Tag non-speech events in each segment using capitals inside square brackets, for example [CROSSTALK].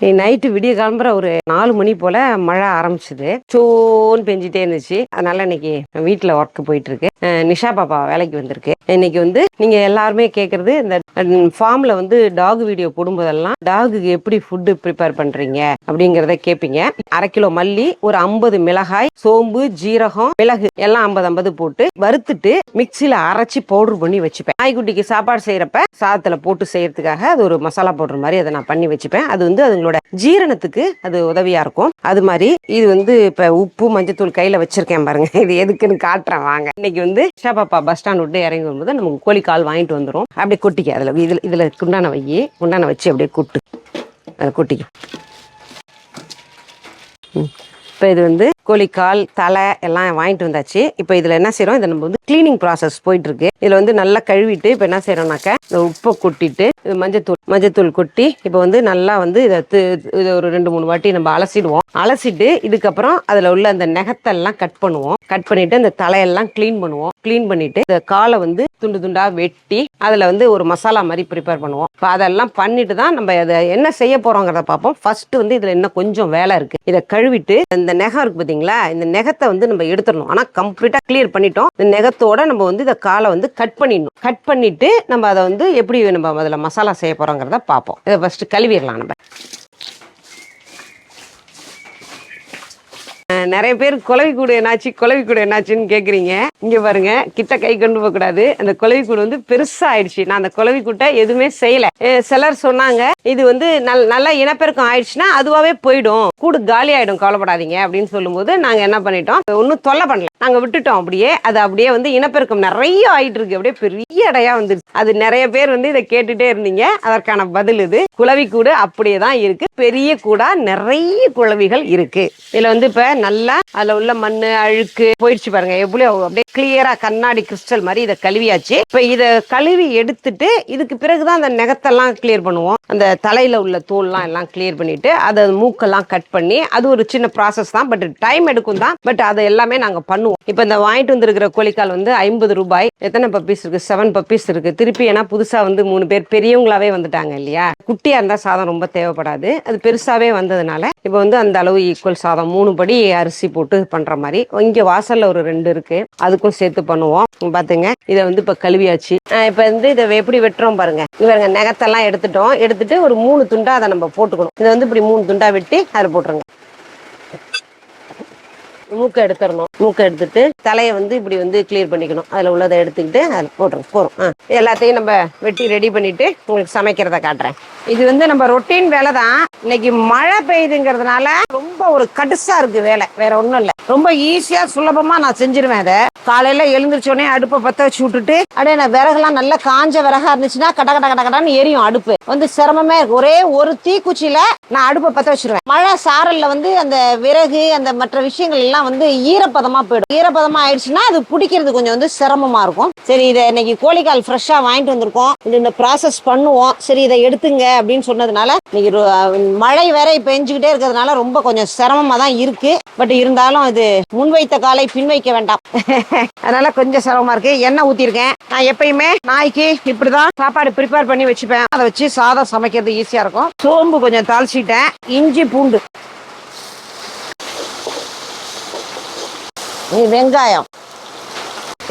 Night விடிய கிளம்புற ஒரு நாலு மணி போல மழை ஆரம்பிச்சுது. சோன்னு பெஞ்சிட்டே இருந்துச்சு. அதனால இன்னைக்கு வீட்டில் ஒர்க் போயிட்டு இருக்கு நிஷா பாப்பா வேலைக்கு வந்திருக்கு. இன்னைக்கு வந்து நீங்க எல்லாருமே கேட்குறது இந்த ஃபார்ம்ல வந்து டாக் வீடியோ போடும்போதெல்லாம் டாகுக்கு எப்படி ஃபுட்டு ப்ரிப்பேர் பண்றீங்க அப்படிங்கறத கேட்பீங்க அரை கிலோ மல்லி ஒரு ஐம்பது மிளகாய் சோம்பு ஜீரகம் மிளகு எல்லாம் ஐம்பது ஐம்பது போட்டு வறுத்துட்டு மிக்சியில அரைச்சி பவுடர் பண்ணி வச்சுப்பேன். நாய்க்குட்டிக்கு சாப்பாடு செய்யறப்ப சாதத்துல போட்டு செய்யறதுக்காக அது ஒரு மசாலா பவுடர் மாதிரி அதை நான் பண்ணி வச்சுப்பேன். அது வந்து அதுங்களோட ஜீரணத்துக்கு அது உதவியா இருக்கும். அது மாதிரி இது வந்து இப்ப உப்பு மஞ்சத்தூள் கையில வச்சிருக்கேன் பாருங்க. இது எதுக்குன்னு காட்டுறேன் வாங்க. இன்னைக்கு வந்து ஷாபாப்பா பஸ் ஸ்டாண்ட் விட்டு இறங்கி வரும்போது நமக்கு கோழி கால் வாங்கிட்டு வந்துரும். அப்படியே கொட்டிக்க அதுல இதுல இதுல குண்டான வை குண்டான வச்சு அப்படியே கொட்டு. அதை கொட்டிக்க. இப்போ இது வந்து கோழிக்கால் தலை எல்லாம் வாங்கிட்டு வந்தாச்சு. இப்போ இதில் என்ன செய்கிறோம் இதை நம்ம வந்து க்ளீனிங் ப்ராசஸ் போயிட்டு இருக்கு இதில் வந்து நல்லா கழுவிட்டு இப்போ என்ன செய்கிறோம்னாக்க இந்த உப்பை கொட்டிட்டு இது மஞ்சத்தூள் மஞ்சத்தூள் கொட்டி இப்போ வந்து நல்லா வந்து இதை இதை ஒரு ரெண்டு மூணு வாட்டி நம்ம அலசிடுவோம். அலசிட்டு இதுக்கப்புறம் அதில் உள்ள அந்த நெகத்தெல்லாம் கட் பண்ணுவோம். கட் பண்ணிட்டு அந்த தலையெல்லாம் க்ளீன் பண்ணுவோம். க்ளீன் பண்ணிட்டு இந்த காலை வந்து துண்டு துண்டா வெட்டி அதில் வந்து ஒரு மசாலா மாதிரி ப்ரிப்பேர் பண்ணுவோம். இப்போ அதெல்லாம் பண்ணிட்டு தான் நம்ம அதை என்ன செய்ய போறோங்கிறத பார்ப்போம். ஃபர்ஸ்ட் வந்து இதில் இன்னும் கொஞ்சம் வேலை இருக்கு. இதை கழுவிட்டு இந்த நெகம் இருக்கு பார்த்தீங்களா இந்த நெகத்தை வந்து நம்ம எடுத்துடணும். ஆனால் கம்ப்ளீட்டாக கிளியர் பண்ணிட்டோம். இந்த நெகத்தை நெகத்தோட நம்ம வந்து இந்த காலை வந்து கட் பண்ணிடணும். கட் பண்ணிட்டு நம்ம அதை வந்து எப்படி நம்ம அதில் மசாலா செய்ய போகிறோங்கிறத பார்ப்போம் இதை ஃபஸ்ட்டு கழுவிடலாம் நம்ம. நிறைய பேர் குலவி கூடு என்னாச்சு குலவி கூடு என்னாச்சுன்னு கேட்குறீங்க இங்கே பாருங்க கிட்ட கை கொண்டு போகக்கூடாது அந்த குலவி கூடு வந்து பெருசாக ஆயிடுச்சு. நான் அந்த குலவி கூட்டை எதுவுமே செய்யலை. சிலர் சொன்னாங்க இது வந்து நல் நல்லா இனப்பெருக்கம் ஆயிடுச்சுன்னா அதுவாகவே போயிடும். கூடு காலி ஆயிடும் கவலைப்படாதீங்க அப்படின்னு சொல்லும்போது நாங்கள் என்ன பண்ணிட்டோம் ஒன்றும் தொல்லை பண்ணல. நாங்கள் விட்டுட்டோம் அப்படியே. அது அப்படியே வந்து இனப்பெருக்கம் நிறைய ஆயிட்டு இருக்கு. அப்படியே பெரிய இடையா வந்துருச்சு. அது நிறைய பேர் வந்து இதை கேட்டுட்டே இருந்தீங்க. அதற்கான பதில் இது. குலவி கூடு அப்படியே தான் இருக்கு. பெரிய கூடா நிறைய குழவிகள் இருக்கு. இதுல வந்து இப்ப நல்லா அதுல உள்ள மண் அழுக்கு போயிடுச்சு பாருங்க. எவ்வளவு அப்படியே கிளியரா கண்ணாடி கிறிஸ்டல் மாதிரி இதை கழுவியாச்சு. இப்ப இதை கழுவி எடுத்துட்டு இதுக்கு பிறகுதான் அந்த நெகத்தெல்லாம் கிளியர் பண்ணுவோம். அந்த தலையில உள்ள தோல்லாம் எல்லாம் கிளியர் பண்ணிட்டு அதை மூக்கெல்லாம் கட் பண்ணி அது ஒரு சின்ன ப்ராசஸ் தான். பட் டைம் எடுக்கும் தான். பட் அதை எல்லாமே நாங்க பண்ணுவோம். இப்ப இந்த வாங்கிட்டு வந்திருக்கிற கோழிக்கால் வந்து ஐம்பது ரூபாய். எத்தனை பப்பீஸ் இருக்கு? செவன் பப்பீஸ் இருக்கு. திருப்பி ஏன்னா புதுசா வந்து மூணு பேர் பெரியவங்களாவே வந்துட்டாங்க இல்லையா? குட்டியா இருந்தா சாதம் ரொம்ப தேவைப்படாது. அது பெருசாவே வந்ததுனால இப்போ வந்து அந்த அளவு ஈக்குவல் சாதம். மூணு படி அரிசி போட்டு பண்ற மாதிரி. இங்க வாசல்ல ஒரு ரெண்டு இருக்கு. அதுக்கும் சேர்த்து பண்ணுவோம். பார்த்துங்க பாத்துங்க. இதை வந்து இப்ப கழுவியாச்சு. இப்போ இப்ப வந்து இதை எப்படி வெட்டுறோம் பாருங்க. இவருங்க பாருங்க நகத்தெல்லாம் எடுத்துட்டோம். எடுத்துட்டு ஒரு மூணு துண்டா அதை நம்ம போட்டுக்கணும். இதை வந்து இப்படி மூணு துண்டா வெட்டி அதில் போட்டுருங்க. மூக்கை எடுத்துடணும். மூக்கை எடுத்துட்டு தலையை வந்து இப்படி வந்து கிளியர் பண்ணிக்கணும். அதில் உள்ளதை எடுத்துக்கிட்டு அதில் போட்டுரும். போகிறோம் ஆ. எல்லாத்தையும் நம்ம வெட்டி ரெடி பண்ணிட்டு உங்களுக்கு சமைக்கிறத காட்டுறேன். இது வந்து நம்ம ரொட்டீன் வேலை தான். இன்னைக்கு மழை பெய்யுதுங்கிறதுனால ரொம்ப ஒரு கடுசாக இருக்குது வேலை. வேற ஒன்றும் இல்லை. ரொம்ப ஈஸியாக சுலபமாக நான் செஞ்சிருவேன் அதை. காலையில் எழுந்திரிச்சோடனே அடுப்பை பற்ற வச்சு விட்டுட்டு அப்படியே நான் விறகுலாம் நல்லா காஞ்ச விறகா இருந்துச்சுன்னா கட கட கட கடன்னு எரியும் அடுப்பு. வந்து சிரமமே இருக்கு. ஒரே ஒரு தீக்குச்சியில் நான் அடுப்பை பற்ற வச்சிருவேன். மழை சாரலில் வந்து அந்த விறகு அந்த மற்ற விஷயங்கள் எல்லாம் வந்து ஈரப்பதம் போயிடும். ஈரப்பதமாக ஆயிடுச்சுன்னா அது பிடிக்கிறது கொஞ்சம் வந்து சிரமமா இருக்கும். சரி இதை இன்னைக்கு கோழிக்கால் ஃப்ரெஷ்ஷாக வாங்கிட்டு வந்திருக்கோம். இது இந்த ப்ராசஸ் பண்ணுவோம். சரி இதை எடுத்துங்க அப்படின்னு சொன்னதுனால இன்னைக்கு மழை வேற பெஞ்சுக்கிட்டே இருக்கிறதுனால ரொம்ப கொஞ்சம் சிரமமா தான் இருக்கு. பட் இருந்தாலும் இது முன்வைத்த காலை பின் வைக்க வேண்டாம். [LAUGHS] அதனால கொஞ்சம் சிரமமா இருக்கு. எண்ணெய் ஊத்திருக்கேன். நான் எப்பயுமே நாய்க்கு இப்படிதான் சாப்பாடு ப்ரிப்பேர் பண்ணி வச்சுப்பேன். அதை வச்சு சாதம் சமைக்கிறது ஈஸியா இருக்கும். சோம்பு கொஞ்சம் தாளிச்சிட்டேன். இஞ்சி பூண்டு. வெங்காயம்.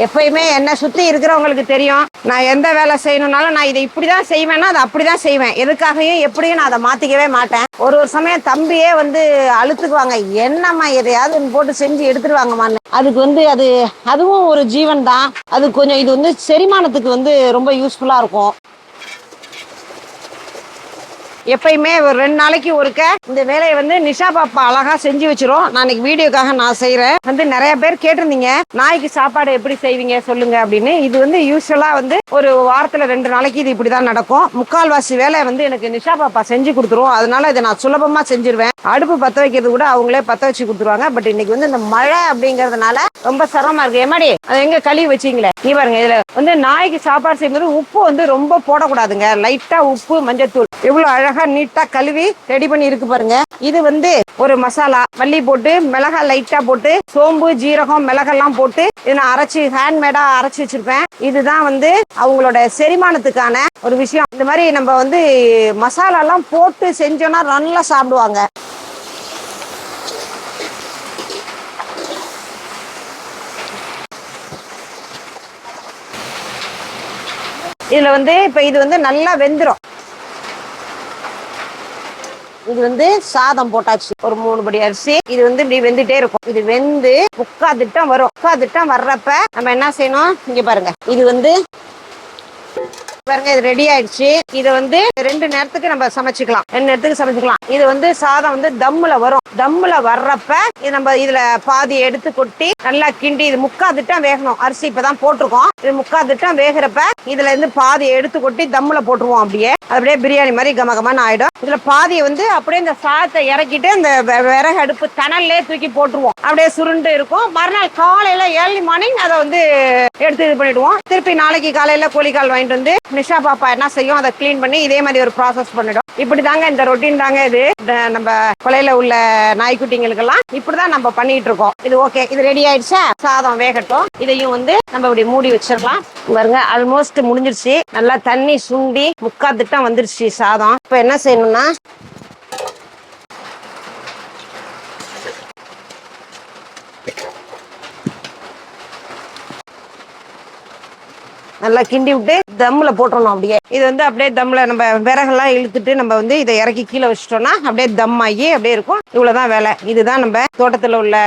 எப்பயுமே என்னை சுற்றி இருக்கிறவங்களுக்கு தெரியும். நான் எந்த வேலை செய்யணும்னாலும் நான் இதை இப்படி தான் செய்வேன்னா அதை அப்படி தான் செய்வேன். எதுக்காகவும் எப்படியும் நான் அதை மாற்றிக்கவே மாட்டேன். ஒரு ஒரு சமயம் தம்பியே வந்து அழுத்துக்குவாங்க. என்னம்மா எதையாவது போட்டு செஞ்சு எடுத்துருவாங்கம்மான்னு அதுக்கு வந்து அது அதுவும் ஒரு ஜீவன் தான் அது கொஞ்சம் இது வந்து செரிமானத்துக்கு வந்து ரொம்ப யூஸ்ஃபுல்லாக இருக்கும். எப்பயுமே ஒரு ரெண்டு நாளைக்கு ஒருக்க இந்த வேலையை வந்து நிஷா பாப்பா அழகா செஞ்சு வச்சிரும். நான் இன்னைக்கு வீடியோக்காக நான் செய்யறேன் வந்து நிறைய பேர் கேட்டிருந்தீங்க. நாய்க்கு சாப்பாடு எப்படி செய்வீங்க சொல்லுங்க அப்படின்னு. இது வந்து யூஸ்வலா வந்து ஒரு வாரத்துல ரெண்டு நாளைக்கு இது இப்படிதான் நடக்கும். முக்கால்வாசி வேலை வந்து எனக்கு நிஷா பாப்பா செஞ்சு கொடுத்துரும். அதனால இதை நான் சுலபமா செஞ்சிருவேன். அடுப்பு பத்த வைக்கிறது கூட அவங்களே பத்த வச்சு கொடுத்துருவாங்க. பட் இன்னைக்கு வந்து இந்த மழை அப்படிங்கறதுனால ரொம்ப சிரமமா இருக்கு. எம்மாடி அதை எங்க கழுவி வச்சீங்களே? நீ பாருங்க இதுல வந்து நாய்க்கு சாப்பாடு செய்யும்போது உப்பு வந்து ரொம்ப போடக்கூடாதுங்க. லைட்டா உப்பு மஞ்சத்தூள். எவ்வளவு அழகா அழகா நீட்டா கழுவி ரெடி பண்ணி இருக்கு பாருங்க. இது வந்து ஒரு மசாலா. மல்லி போட்டு மிளகா லைட்டா போட்டு சோம்பு ஜீரகம் மிளகெல்லாம் போட்டு இதை நான் அரைச்சி ஹேண்ட்மேடா அரைச்சி வச்சிருப்பேன். இதுதான் வந்து அவங்களோட செரிமானத்துக்கான ஒரு விஷயம். இந்த மாதிரி நம்ம வந்து மசாலாலாம் போட்டு செஞ்சோம்னா நல்லா சாப்பிடுவாங்க. இதுல வந்து இப்ப இது வந்து நல்லா வெந்துடும் இது வந்து சாதம் போட்டாச்சு. ஒரு மூணு படி அரிசி. இது வந்து இப்படி வெந்துட்டே இருக்கும். இது வெந்து முக்கா திட்டம் வரும். முக்கா திட்டம் வர்றப்ப நம்ம என்ன செய்யணும்? இங்க பாருங்க. இது வந்து பாருங்க இது ரெடி ஆயிடுச்சு. இதை வந்து ரெண்டு நேரத்துக்கு நம்ம சமைச்சுக்கலாம். ரெண்டு நேரத்துக்கு சமைச்சுக்கலாம். இது வந்து சாதம் வந்து தம்முல வரும். தம்முல வர்றப்ப இது நம்ம இதுல பாதி எடுத்து கொட்டி நல்லா கிண்டி இது முக்கா திட்டம் வேகணும். அரிசி இப்பதான் போட்டிருக்கோம். இது முக்கா திட்டம் வேகிறப்ப இதுல இருந்து பாதி எடுத்து கொட்டி தம்முல போட்டுருவோம் அப்படியே. அப்படியே பிரியாணி மாதிரி கம கமன்னு ஆயிடும். இதுல பாதியை வந்து அப்படியே இந்த சாதத்தை இறக்கிட்டு இந்த வெ- விறகு அடுப்பு தணல்லே தூக்கி போட்டுருவோம். அப்படியே சுருண்டு இருக்கும். மறுநாள் காலையில ஏர்லி மார்னிங் அதை வந்து எடுத்து இது பண்ணிடுவோம். திருப்பி நாளைக்கு காலையில கோழிக்கால் வாங்கிட்டு வந்து நிஷா பாப்பா என்ன செய்யும்? அதை க்ளீன் பண்ணி இதே மாதிரி ஒரு ப்ராசஸ் பண்ணிடும். இப்படி தாங்க இந்த ரொட்டீன் தாங்க இது. இந்த நம்ம கொலையில உள்ள நாய்க்குட்டிங்களுக்கெல்லாம் இப்படிதான் நம்ம பண்ணிட்டு இருக்கோம். இது ஓகே இது ரெடி ஆயிடுச்சா? சாதம் வேகட்டும். இதையும் வந்து நம்ம இப்படி மூடி வச்சிடலாம். பாருங்க ஆல்மோஸ்ட் முடிஞ்சிருச்சு. நல்லா தண்ணி சுண்டி முக்கா திட்டம் வந்துருச்சு சாதம். இப்போ என்ன செய்யணும்னா நல்லா கிண்டி விட்டு தம்ல போட்டுடணும் அப்படியே. இது வந்து அப்படியே தம்மில் நம்ம விறகெல்லாம் இழுத்துட்டு நம்ம வந்து இதை இறக்கி கீழே வச்சிட்டோம்னா அப்படியே தம் ஆகி அப்படியே இருக்கும். இவ்வளவுதான் வேலை. இதுதான் நம்ம தோட்டத்துல உள்ள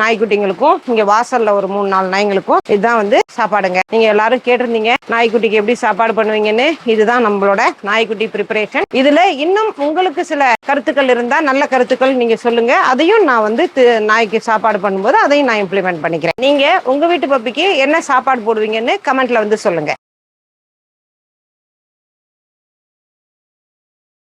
நாய்க்குட்டிங்களுக்கும் இங்க வாசல்ல ஒரு மூணு நாலு நாய்ங்களுக்கும் இதுதான் வந்து சாப்பாடுங்க. நீங்க எல்லாரும் கேட்டிருந்தீங்க நாய்க்குட்டிக்கு எப்படி சாப்பாடு பண்ணுவீங்கன்னு? இதுதான் நம்மளோட நாய்க்குட்டி ப்ரிப்பரேஷன் இதுல இன்னும் உங்களுக்கு சில கருத்துக்கள் இருந்தா நல்ல கருத்துக்கள் நீங்க சொல்லுங்க. அதையும் நான் வந்து நாய்க்கு சாப்பாடு பண்ணும்போது அதையும் நான் இம்ப்ளிமெண்ட் பண்ணிக்கிறேன். நீங்க உங்க வீட்டு பப்பிக்கு என்ன சாப்பாடு போடுவீங்கன்னு கமெண்ட்ல வந்து சொல்லுங்க.